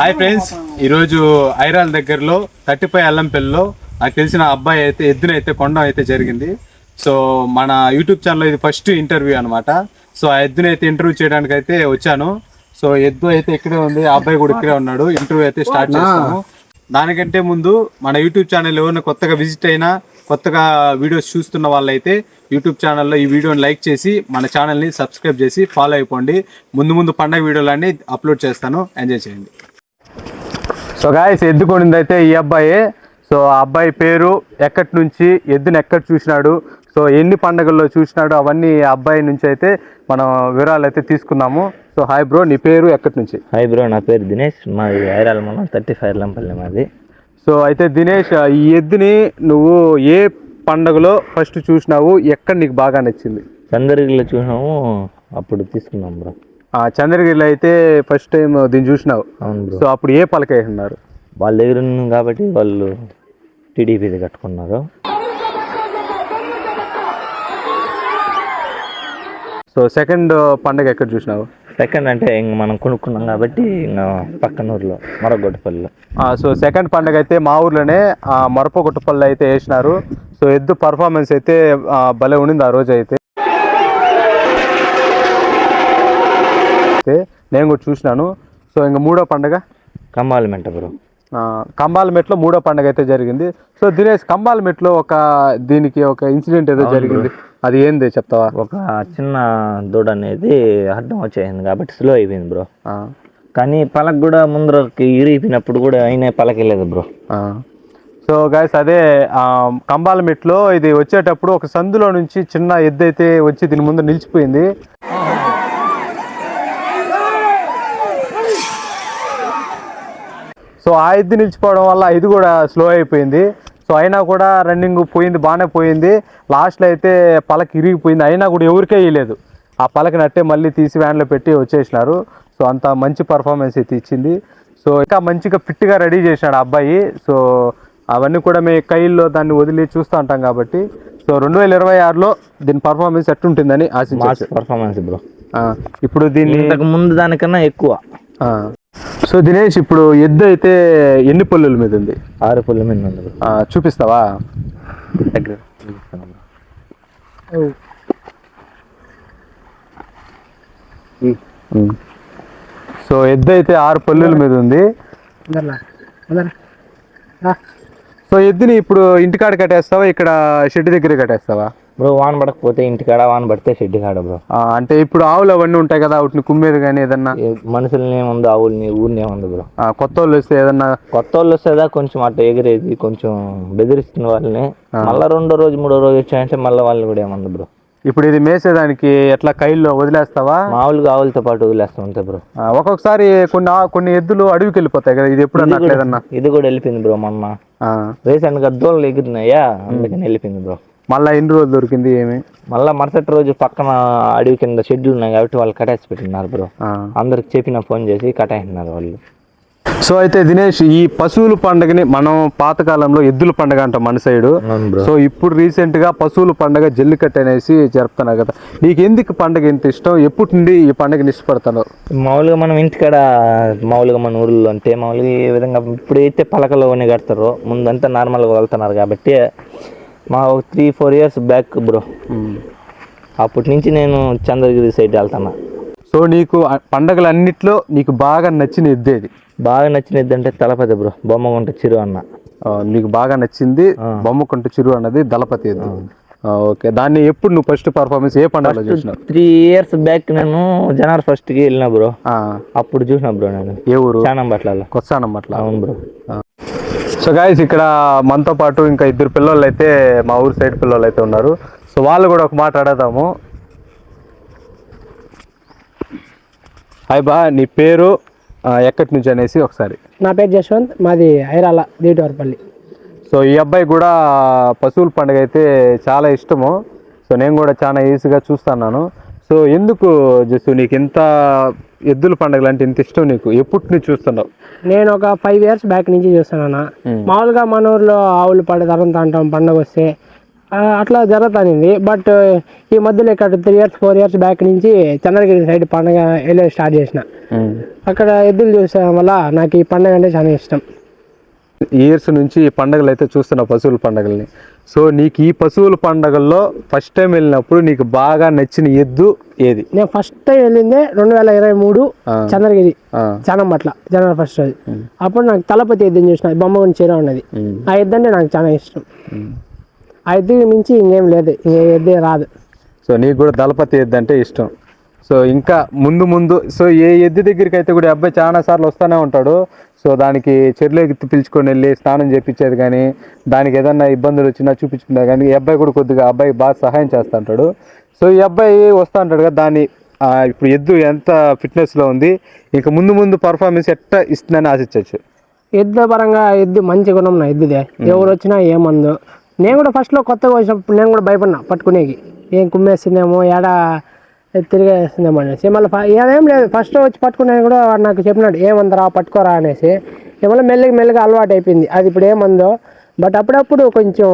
Hi friends. ఈరోజు ఐరాల దగ్గరలో thirty five అల్లంపల్లిలో నాకు తెలిసిన అబ్బాయి అయితే ఎద్దున అయితే కొండ అయితే జరిగింది. సో మన యూట్యూబ్ ఛానల్లో ఇది ఫస్ట్ ఇంటర్వ్యూ అన్నమాట. సో ఆ ఎద్దుని అయితే ఇంటర్వ్యూ చేయడానికి అయితే వచ్చాను. సో ఎద్దు అయితే ఇక్కడే ఉంది ఆ అబ్బాయి కూడా ఇక్కడే ఉన్నాడు. ఇంటర్వ్యూ అయితే స్టార్ట్ చేస్తాము. దానికంటే ముందు మన యూట్యూబ్ ఛానల్ ఎవరైనా కొత్తగా విజిట్ అయినా కొత్తగా వీడియోస్ చూస్తున్న వాళ్ళైతే యూట్యూబ్ ఛానల్లో ఈ వీడియోని లైక్ చేసి మన ఛానల్ని సబ్స్క్రైబ్ చేసి ఫాలో అయిపోండి. ముందు ముందు పండగ వీడియోలన్నీ అప్లోడ్ చేస్తాను. ఎంజాయ్ చేయండి. సో గాయస్ ఎద్దు కొనింది అయితే ఈ అబ్బాయి. సో ఆ అబ్బాయి పేరు ఎక్కడి నుంచి ఎద్దుని ఎక్కడ చూసినాడు సో ఎన్ని పండగల్లో చూసినాడు అవన్నీ అబ్బాయి నుంచి అయితే మనం వివరాలు అయితే తీసుకుందాము సో హాయ్ బ్రో నీ పేరు ఎక్కడి నుంచి? హాయ్ బ్రో నా పేరు దినేష్ మాది ఐరాల మనం థర్టీ ఫైవ్ లంపల్లి మాది. సో అయితే దినేష్ ఈ ఎద్దుని నువ్వు ఏ పండగలో ఫస్ట్ చూసినావు ఎక్కడ నీకు బాగా నచ్చింది? చంద్రగిరిలో చూసినాము అప్పుడు తీసుకున్నాం బ్రో చంద్రగిరిలో అయితే ఫస్ట్ టైం దీన్ని చూసినావు. అవును సో అప్పుడు ఏ పలక వేసినారు వాళ్ళ దగ్గర ఉన్నాం కాబట్టి వాళ్ళు టీడీపీది కట్టుకున్నారు. సో సెకండ్ పండగ ఎక్కడ చూసినావు? సెకండ్ అంటే ఇంక మనం కొనుక్కున్నాం కాబట్టి ఇంకా పక్కన ఊర్లో మరొకటిపల్లిలో సో సెకండ్ పండగ అయితే మా ఊర్లోనే ఆ, మరపకొట్టుపల్లి అయితే వేసినారు. సో ఎద్దు పర్ఫార్మెన్స్ అయితే భలే ఉండింది ఆ రోజు అయితే. అయితే నేను కూడా చూసినాను. సో ఇంకా మూడో పండగ? కమ్మాలి మెంట బ్రో. ఆ, కంబాలమెట్లో మూడో పండగ అయితే జరిగింది. సో దినేష్ కంబాలమెట్లో ఒక దీనికి ఒక ఇన్సిడెంట్ ఏదో జరిగింది. అది ఏంది చెప్తావా? ఒక చిన్న దూడ అనేది అడ్డం వచ్చేసింది కాబట్టి స్లో అయిపోయింది బ్రో. ఆ, కానీ పలక కూడా ముందరకి ఇరిగిపోయినప్పుడు కూడా అయినా పలకెళ్ళలేదు బ్రో. ఆ. సో గాయస్ అదే ఆ, కంబాలమెట్లో ఇది వచ్చేటప్పుడు ఒక సందులో నుంచి చిన్న ఎద్దు అయితే వచ్చి దీని ముందు నిలిచిపోయింది. సో ఆ ఎద్దు నిలిచిపోవడం వల్ల ఇది కూడా స్లో అయిపోయింది. సో అయినా కూడా రన్నింగ్ పోయింది బాగానే పోయింది. లాస్ట్లో అయితే పలక ఇరిగిపోయింది. అయినా కూడా ఎవరికే ఇవ్వలేదు ఆ పలక నట్టే మళ్ళీ తీసి వ్యాన్లో పెట్టి వచ్చేసినారు. సో అంత మంచి పర్ఫార్మెన్స్ అయితే ఇచ్చింది. సో ఇంకా మంచిగా ఫిట్గా రెడీ చేసినాడు ఆ అబ్బాయి. సో అవన్నీ కూడా మేము కైల్లో దాన్ని వదిలి చూస్తూ ఉంటాం కాబట్టి. సో రెండు వేల ఇరవై ఆరులో దీని పర్ఫార్మెన్స్ ఎట్టుంటుందని ఆశించవచ్చు. పర్ఫార్మెన్స్ ఆ, ఇప్పుడు దీన్ని ఇంతకు ముందు దానికన్నా ఎక్కువ. సో దినేష్ ఇప్పుడు ఎద్దు అయితే ఎన్ని పళ్ళుల మీద ఉంది? ఆరు పుల్ల మీద ఉంది. ఆ, చూపిస్తావా? దగ్గర. సో ఎద్దు అయితే ఆరు పళ్ళుల మీద ఉంది. సో ఎద్దుని ఇప్పుడు ఇంటికాడ కట్టేస్తావా? ఇక్కడ షెడ్ దగ్గర కట్టేస్తావా? బ్రో వాన పడకపోతే ఇంటికాడ వాన పడితే షెడ్ కాడ బ్రో. అంటే ఇప్పుడు ఆవులు అవన్నీ ఉంటాయి కదా వాటిని కుమ్మేది కానీ ఏదన్నా? మనుషుల్ని ఏముంది ఆవుల్ని ఊరిని ఏముంది బ్రో. కొత్త వాళ్ళు వస్తే ఏదన్నా? కొత్త వాళ్ళు వస్తుందా కొంచెం అట్ట ఎగిరేది కొంచెం బెదిరిస్తున్న వాళ్ళని. మళ్ళీ రెండో రోజు మూడో రోజు వచ్చాయంటే మళ్ళీ వాళ్ళు కూడా ఏముంది బ్రో. ఇప్పుడు ఇది మేసేదానికి ఎట్లా కైల్లో వదిలేస్తావా? మామూలుగా ఆవులతో పాటు వదిలేస్తూ ఉంటాయి బ్రో. ఒక్కొక్కసారి కొన్ని కొన్ని ఎద్దులు అడవికి వెళ్ళిపోతాయి కదా ఇది ఎప్పుడు అన్నట్లేదన్నా ఇది కూడా వెళ్ళిపోయింది బ్రో మొన్న. రీసెంట్గా దోళ్ళు ఎగిరినాయా? అందుకని వెళ్ళిపోయింది బ్రో. మళ్ళా ఎన్ని రోజులు దొరికింది ఏమి? మళ్ళీ మరుసటి రోజు పక్కన అడవి కింద షెడ్యూల్ ఉన్నాయి కాబట్టి వాళ్ళు కట్టేసి పెట్టినారు బ్రో. అందరికి చెప్పిన ఫోన్ చేసి కట్టేసినారు వాళ్ళు. సో అయితే దినేష్ ఈ పశువుల పండుగని మనం పాతకాలంలో ఎద్దుల పండుగ అంటాం మన సైడు. సో ఇప్పుడు రీసెంట్గా పశువుల పండుగ జల్లికట్టు అనేసి జరుపుతున్నారు కదా. నీకు ఎందుకు పండుగ ఎంత ఇష్టం? ఎప్పటి నుండి ఈ పండుగని ఇష్టపడతాను? మామూలుగా మనం ఇంటికాడ మామూలుగా మన ఊర్లో అంటే మామూలుగా ఈ విధంగా ఇప్పుడైతే పలకలో అని కడతారో. ముందంతా నార్మల్గా వెళ్తున్నారు కాబట్టి మా three four years back bro అప్పటి నుంచి నేను చంద్రగిరి సైడ్ వెళ్తాను. సో నీకు పండగలన్నిట్లో నీకు బాగా నచ్చిన ఎద్దేది బాగా నచ్చినది అంటే తలపతి బ్రో బొమ్మగుంట చిరు అన్న. నీకు బాగా నచ్చింది ఆ. బొమ్మకుంట చిరు అన్నది దళపతి ఎద్దు ఓకే. దాన్ని ఎప్పుడు నువ్వు ఫస్ట్ పర్ఫార్మెన్స్ ఏ పండుగలో చూసినావు? త్రీ ఇయర్స్ బ్యాక్ నేను జనవరి ఫస్ట్కి వెళ్ళిన బ్రో అప్పుడు చూసిన బ్రో నేను. ఏ ఊరు? కొత్సానం అట్లా అవును బ్రో సో గాయస్ ఇక్కడ మనతో పాటు ఇంకా ఇద్దరు పిల్లలు అయితే మా ఊరు సైడ్ పిల్లలు అయితే ఉన్నారు. సో వాళ్ళు కూడా ఒక మాట అడదాము హాయ్ బా నీ పేరు ఎక్కడి నుంచి అనేసి ఒకసారి. నా పేరు జశ్వంత్ మాది ఐరాల దీటివారిపల్లి సో ఈ అబ్బాయి కూడా పశువుల పండుగ అయితే చాలా ఇష్టము. సో నేను కూడా చాలా ఈజీగా చూస్తున్నాను. సో ఎందుకు జస్ట్ నీకు ఇంత ఎద్దుల పండుగలు అంటే ఇంత ఇష్టం నీకు? ఎప్పటి నుంచి చూస్తున్నావు? నేను ఒక ఫైవ్ ఇయర్స్ బ్యాక్ నుంచి చూస్తున్నాను మామూలుగా మన ఊర్లో ఆవులు పడే తరంత అంటాం పండగ వస్తే అట్లా జరుగుతానింది. బట్ ఈ మధ్యలో ఇక్కడ three years four years back నుంచి చంద్రగిరి సైడ్ పండగ వెళ్ళి స్టార్ట్ చేసిన. అక్కడ ఎద్దులు చూసడం వల్ల నాకు ఈ పండగ అంటే చాలా ఇష్టం. ఇయర్స్ నుంచి ఈ పండగలు అయితే చూస్తున్న పశువుల పండగల్ని. సో నీకు ఈ పశువుల పండగల్లో ఫస్ట్ టైం వెళ్ళినప్పుడు నీకు బాగా నచ్చిన ఎద్దు ఏది? నేను ఫస్ట్ టైం వెళ్ళిందే రెండు వేల ఇరవై మూడు. చంద్రగిరి ఆ, చానంపట్ల జనవరి ఫస్ట్ రోజు. అప్పుడు నాకు తలపతి ఎద్దుని చూసిన బొమ్మగుని చీర ఉన్నది. ఆ ఎద్దు అంటే నాకు చాలా ఇష్టం. ఆ ఎద్దుకి మించి ఇంకేం లేదు ఇంకే ఎద్దే రాదు. సో నీకు కూడా దళపతి ఎద్దు అంటే ఇష్టం. సో ఇంకా ముందు ముందు సో ఏ ఎద్దు దగ్గరికి అయితే కూడా ఈ అబ్బాయి చాలా సార్లు వస్తూనే ఉంటాడు. సో దానికి చెరువులోకి పిలుచుకొని వెళ్ళి స్నానం చేపించేది కానీ దానికి ఏదన్నా ఇబ్బందులు వచ్చినా చూపించుకున్నా కానీ ఈ అబ్బాయి కూడా కొద్దిగా అబ్బాయి బాగా సహాయం చేస్తూ ఉంటాడు. సో ఈ అబ్బాయి వస్తూ ఉంటాడు కదా దాన్ని ఆ, ఇప్పుడు ఎద్దు ఎంత ఫిట్నెస్లో ఉంది ఇంకా ముందు ముందు పర్ఫార్మెన్స్ ఎట్లా ఇస్తుందని ఆశించవచ్చు. ఎద్దు పరంగా ఎద్దు మంచి గుణం నా ఎద్దుదే ఎవరు వచ్చినా ఏమందు నేను కూడా ఫస్ట్లో కొత్తగా వచ్చినప్పుడు నేను కూడా భయపడినా పట్టుకునేకి. ఏం కుమ్మేస్తుందేమో ఏడా తిరిగేస్తుందేమో అనేసి. మళ్ళీ ఏదేం లేదు ఫస్ట్ వచ్చి పట్టుకునేది కూడా వాడు నాకు చెప్పినాడు ఏమందరా పట్టుకోరా అనేసి. ఏమన్నా మెల్లగా మెల్లగా అలవాటు అయిపోయింది. అది ఇప్పుడు ఏమందో బట్ అప్పుడప్పుడు కొంచెం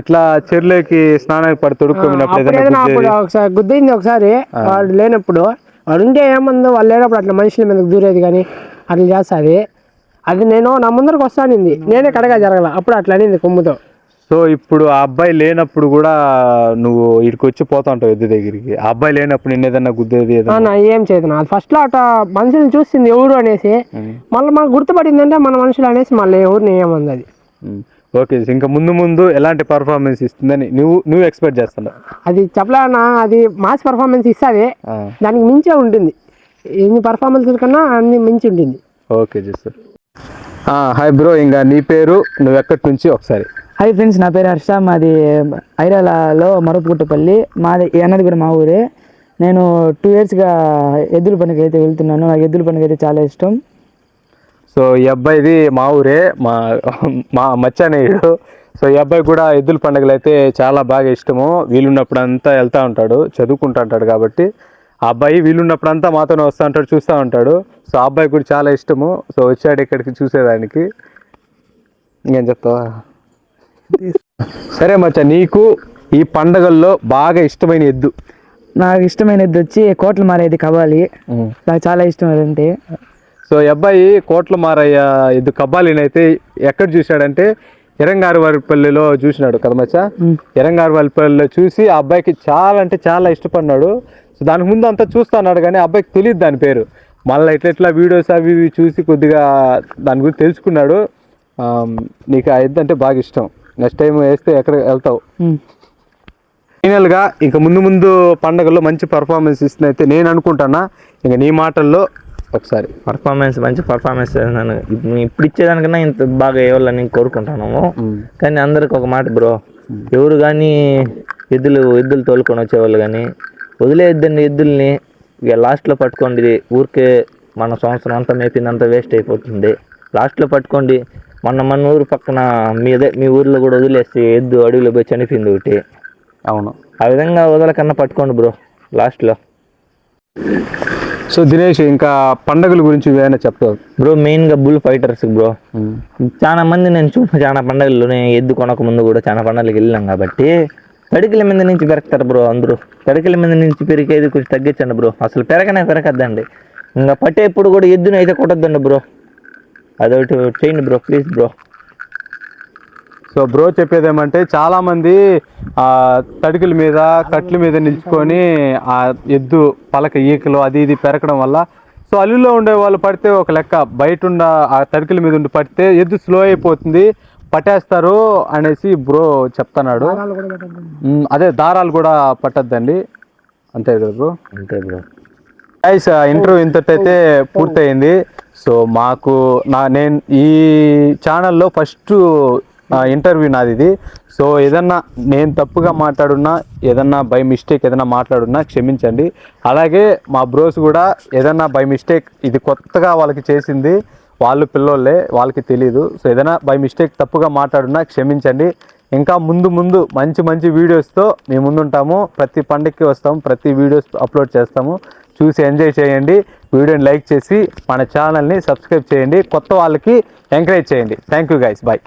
ఇట్లా చెరువులోకి స్నానానికి పడి గుద్దేది. ఒకసారి గుద్దింది ఒకసారి వాడు లేనప్పుడు వాడు ఉంటే ఏమందో వాళ్ళు లేనప్పుడు అట్లా మనుషుల మీదకి దూరేది కానీ అట్లా చేస్తుంది. అది నేను నా ముందరకు వస్తానింది. నేనే కడగా జరగల. అప్పుడు అట్లా అనింది కొమ్ముతో. సో ఇప్పుడు ఆ అబ్బాయి లేనప్పుడు కూడా నువ్వు ఇక్కడికి వచ్చి పోతా ఉంటావు ఎద్దు దగ్గరికి. ఆ అబ్బాయి లేనప్పుడు నిన్న ఏదన్నా గుద్దేది ఏదన్నా? ఏం చేయదు నా. ఫస్ట్లో అట్లా మనుషుల్ని చూసింది ఎవరు అనేసి మళ్ళీ మాకు గుర్తుపడిందంటే మన మనుషులు అనేసి మళ్ళీ ఎవరిని ఏమంది అది. ఓకే ఇంకా ముందు ముందు ఎలాంటి పర్ఫార్మెన్స్ ఇస్తుందని నువ్వు నువ్వు ఎక్స్పెక్ట్ చేస్తున్నావు? అది చెప్పలేనా అది మాస్ పర్ఫార్మెన్స్ ఇస్తుంది. దానికి మించే ఉంటుంది. ఎన్ని పర్ఫార్మెన్స్ కన్నా అన్ని మించి ఉంటుంది. ఓకే చేస్తారు హాయ్ బ్రో ఇంకా నీ పేరు నువ్వు ఎక్కడి నుంచి ఒకసారి? హాయ్ ఫ్రెండ్స్ నా పేరు హర్ష. మాది ఐరాలలో మరపుకుట్టపల్లి మాది అన్నది కూడా మా ఊరే. నేను టూ ఇయర్స్గా ఎద్దుల పండుగ అయితే వెళ్తున్నాను. నాకు ఎద్దుల పండుగ అయితే చాలా ఇష్టం. సో ఈ అబ్బాయిది మా ఊరే. మా మా మచ్చానేయుడు. సో ఈ అబ్బాయి కూడా ఎద్దుల పండుగలు అయితే చాలా బాగా ఇష్టము. వీలున్నప్పుడు అంతా వెళ్తూ ఉంటాడు. చదువుకుంటూ ఉంటాడు కాబట్టి. ఆ అబ్బాయి వీలున్నప్పుడు అంతా మాతోనే వస్తూ ఉంటాడు చూస్తూ ఉంటాడు. సో ఆ అబ్బాయి కూడా చాలా ఇష్టము. సో వచ్చాడు ఇక్కడికి చూసేదానికి. ఇంకేం చెప్తావా? సరే మచ్చా నీకు ఈ పండగల్లో బాగా ఇష్టమైన ఎద్దు? నాకు ఇష్టమైన ఎద్దు వచ్చి కోట్ల మారేది కబాలి నాకు చాలా ఇష్టం అదంటే. సో ఈ అబ్బాయి కోట్ల మారయ్య కబ్బాలిని అయితే ఎక్కడ చూశాడంటే ఎరంగారు వారిపల్లిలో చూసినాడు కదా మచ్చా? ఎరంగారు వారిపల్లిలో చూసి ఆ అబ్బాయికి చాలా అంటే చాలా ఇష్టపడినాడు. సో దానికి ముందు అంతా చూస్తున్నాడు కానీ అబ్బాయికి తెలియదు దాని పేరు. మళ్ళీ ఇట్లా ఇట్లా వీడియోస్ అవి ఇవి చూసి కొద్దిగా దాని గురించి తెలుసుకున్నాడు. నీకు ఆ ఎద్దు అంటే బాగా ఇష్టం. నెక్స్ట్ టైం వేస్తే ఎక్కడ వెళ్తావు? ఫైనల్గా ఇంకా ముందు ముందు పండగల్లో మంచి పర్ఫార్మెన్స్ ఇస్తుంది అయితే నేను అనుకుంటానా. ఇంకా నీ మాటల్లో ఒకసారి. పర్ఫార్మెన్స్ మంచి పర్ఫార్మెన్స్ నన్ను ఇప్- ఇప్పుడు ఇచ్చేదానికన్నా ఇంత బాగా వేయాలని కోరుకుంటున్నాము. కానీ అందరికి ఒక మాట బ్రో. ఎవరు కానీ ఎద్దులు ఎద్దులు తోలుకొని వచ్చేవాళ్ళు కానీ వదిలేద్దండి ఎద్దుల్ని. ఇక లాస్ట్లో పట్టుకోండి. ఊరికే మన సంవత్సరం అంతా మేపిందంతా వేస్ట్ అయిపోతుంది. లాస్ట్లో పట్టుకోండి. మొన్న మన ఊరు పక్కన మీ అదే మీ ఊర్లో కూడా వదిలేసి ఎద్దు అడవిలో పోయి చనిపోయింది ఒకటి. అవును. ఆ విధంగా వదలకన్నా పట్టుకోండి బ్రో లాస్ట్లో. సో దినేష్ ఇంకా పండగల గురించి ఏమైనా చెప్తావు బ్రో మెయిన్గా బుల్ ఫైటర్స్ బ్రో. చాలా మంది నేను చూసిన చాలా పండుగలు నేను ఎద్దు కొనక ముందు కూడా చాలా పండుగలకు వెళ్ళాం కాబట్టి తడికిల మీద నుంచి పెరగతారు బ్రో అందరూ. తడికిల మీద నుంచి పెరిగేది కొంచెం తగ్గించండి బ్రో. అసలు పెరగనే పెరగద్దండి. ఇంకా పట్టేప్పుడు కూడా ఎద్దుని అయితే కొట్టద్దండి బ్రో. అదొకటి చేయండి bro please bro. So bro చెప్పేది ఏమంటే చాలా మంది ఆ తడికల మీద కట్ల మీద నిల్చుకొని ఆ ఎద్దు పలక ఈకలు అది ఇది పెరగడం వల్ల సో అల్లులో ఉండే వాళ్ళు పడితే ఒక లెక్క బయట ఉన్న ఆ తడికల మీద ఉండి పడితే ఎద్దు స్లో అయిపోతుంది పట్టేస్తారు అనేసి బ్రో చెప్తున్నాడు. అదే దారాలు కూడా పట్టద్దండి. అంతే కదా బ్రో? అంతే బ్రో. ఇంటర్వ్యూ ఇంతటైతే పూర్తయింది. సో మాకు నా నేను ఈ ఛానల్లో ఫస్ట్ ఇంటర్వ్యూ నాది ఇది సో ఏదన్నా నేను తప్పుగా మాట్లాడున్నా ఏదన్నా బై మిస్టేక్ ఏదన్నా మాట్లాడున్నా క్షమించండి. అలాగే మా బ్రోస్ కూడా ఏదన్నా బై మిస్టేక్ ఇది కొత్తగా వాళ్ళకి చేసింది వాళ్ళు పిల్లోళ్ళే వాళ్ళకి తెలియదు సో ఏదైనా బై మిస్టేక్ తప్పుగా మాట్లాడున్నా క్షమించండి. ఇంకా ముందు ముందు మంచి మంచి వీడియోస్తో మేము ముందుంటాము. ప్రతి పండగకి వస్తాము ప్రతి వీడియోస్ అప్లోడ్ చేస్తాము. చూసి ఎంజాయ్ చేయండి. వీడియోని లైక్ చేసి మన ఛానల్ని సబ్స్క్రైబ్ చేయండి. కొత్త వాళ్ళకి ఎంకరేజ్ చేయండి. Thank you guys. బాయ్.